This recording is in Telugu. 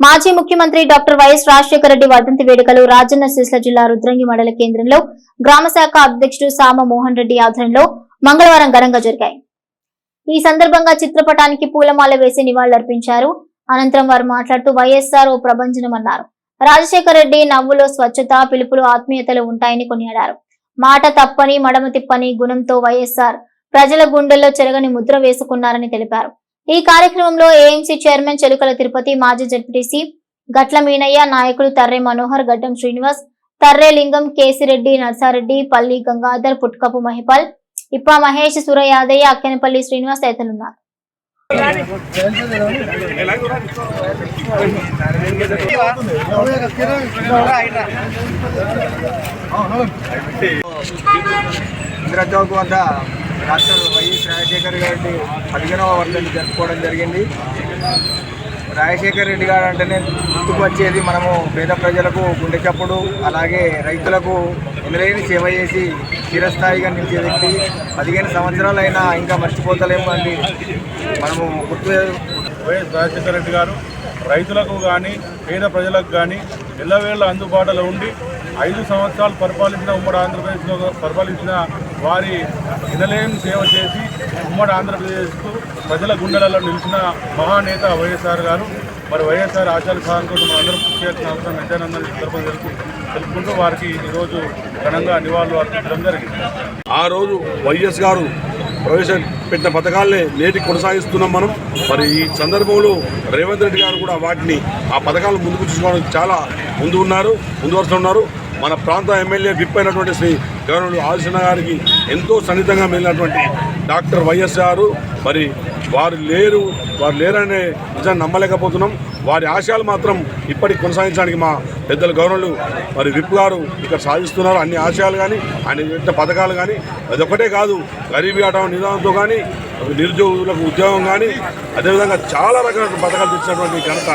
మాజీ ముఖ్యమంత్రి డాక్టర్ వైఎస్ రాజశేఖర రెడ్డి వర్ధంతి వేడుకలు రాజన్న సిరిసిల జిల్లా రుద్రంగి మండల కేంద్రంలో గ్రామ శాఖ అధ్యక్షుడు సామ మోహన్ రెడ్డి ఆధ్వర్యంలో మంగళవారం ఘనంగా జరిగాయి. ఈ సందర్భంగా చిత్రపటానికి పూలమాల వేసి నివాళులర్పించారు. అనంతరం వారు మాట్లాడుతూ వైఎస్ఆర్ ఓ ప్రభంజనం అన్నారు రాజశేఖర రెడ్డి నవ్వులో స్వచ్ఛత పిలుపులు ఆత్మీయతలు ఉంటాయని కొనియాడారు. మాట తప్పని మడమ తిప్పని గుణంతో వైఎస్ఆర్ ప్రజల గుండెల్లో చెరగని ముద్ర వేసుకున్నారని తెలిపారు. ఈ కార్యక్రమంలో ఏఎంసీ చైర్మన్ చెలుకల తిరుపతి మాజీ జడ్పీటీసీ గట్ల మీనయ్య నాయకులు తర్రే మనోహర్ గడ్డం శ్రీనివాస్ తర్రే లింగం కేసిరెడ్డి నర్సారెడ్డి పల్లి గంగాధర్ పుట్కపు మహిపాల్ ఇప్ప మహేష్ సుర యాదయ్య అక్కెనపల్లి శ్రీనివాస్ తదితరులున్నారు. ఇందిరా చౌక్ వద్ద డాక్టర్ వైఎస్ రాజశేఖర్ గారి పదిహేనవ వర్ధంతి జరుపుకోవడం జరిగింది. రాజశేఖర రెడ్డి గారు అంటేనే గుర్తుకు వచ్చేది మనము పేద ప్రజలకు గుండె చప్పుడు అలాగే రైతులకు ఎదురైన సేవ చేసి చిరస్థాయిగా నిలిచే వ్యక్తి. పదిహేను సంవత్సరాలైనా ఇంకా మర్చిపోతలేము అండి. మనము గుర్తు వైఎస్ రాజశేఖర రెడ్డి గారు రైతులకు కానీ పేద ప్రజలకు కానీ ఎల్లవేళ అందుబాటులో ఉండి ఐదు సంవత్సరాలు పరిపాలించిన ఉమ్మడి ఆంధ్రప్రదేశ్లో పరిపాలించిన వారి ఇదలేని సేవ చేసి ఉమ్మడి ఆంధ్రప్రదేశ్కు ప్రజల గుండెలలో నిలిచిన మహానేత వైఎస్ఆర్ గారు మరి వైఎస్ఆర్ ఆచార్య సాధన కోసం మనందరం కృషి చేసిన అవసరం నిత్యానందని సందర్భం తెలుపు తెలుపుకుంటూ వారికి ఈరోజు ఘనంగా నివాళులు అర్పించడం జరిగింది. ఆ రోజు వైఎస్ గారు ప్రవేశపెట్టిన పథకాలనే నేటి కొనసాగిస్తున్నాం మనం. మరి ఈ సందర్భంలో రేవంత్ రెడ్డి గారు కూడా వాటిని ఆ పథకాలను ముందుకు తీసుకోవడానికి చాలా ముందు ఉన్నారు ముందు వరుసలో ఉన్నారు. మన ప్రాంత ఎమ్మెల్యే విప్ అయినటువంటి శ్రీ గవర్నమెంట్ ఆదిశన్న గారికి ఎంతో సన్నిహితంగా మిగిలినటువంటి డాక్టర్ వైఎస్ గారు మరి వారు లేరు వారు లేరనే నిజాన్ని నమ్మలేకపోతున్నాం. వారి ఆశయాలు మాత్రం ఇప్పటికి కొనసాగించడానికి మా పెద్దల గవర్నర్లు మరి విప్ గారు ఇక్కడ సాధిస్తున్నారు. అన్ని ఆశయాలు కానీ అన్ని పథకాలు కానీ అదొకటే కాదు గరీబీ ఆట నిదానంతో కానీ నిరుద్యోగులకు ఉద్యోగం కానీ అదేవిధంగా చాలా రకాల పథకాలు తెచ్చినటువంటి ఘనత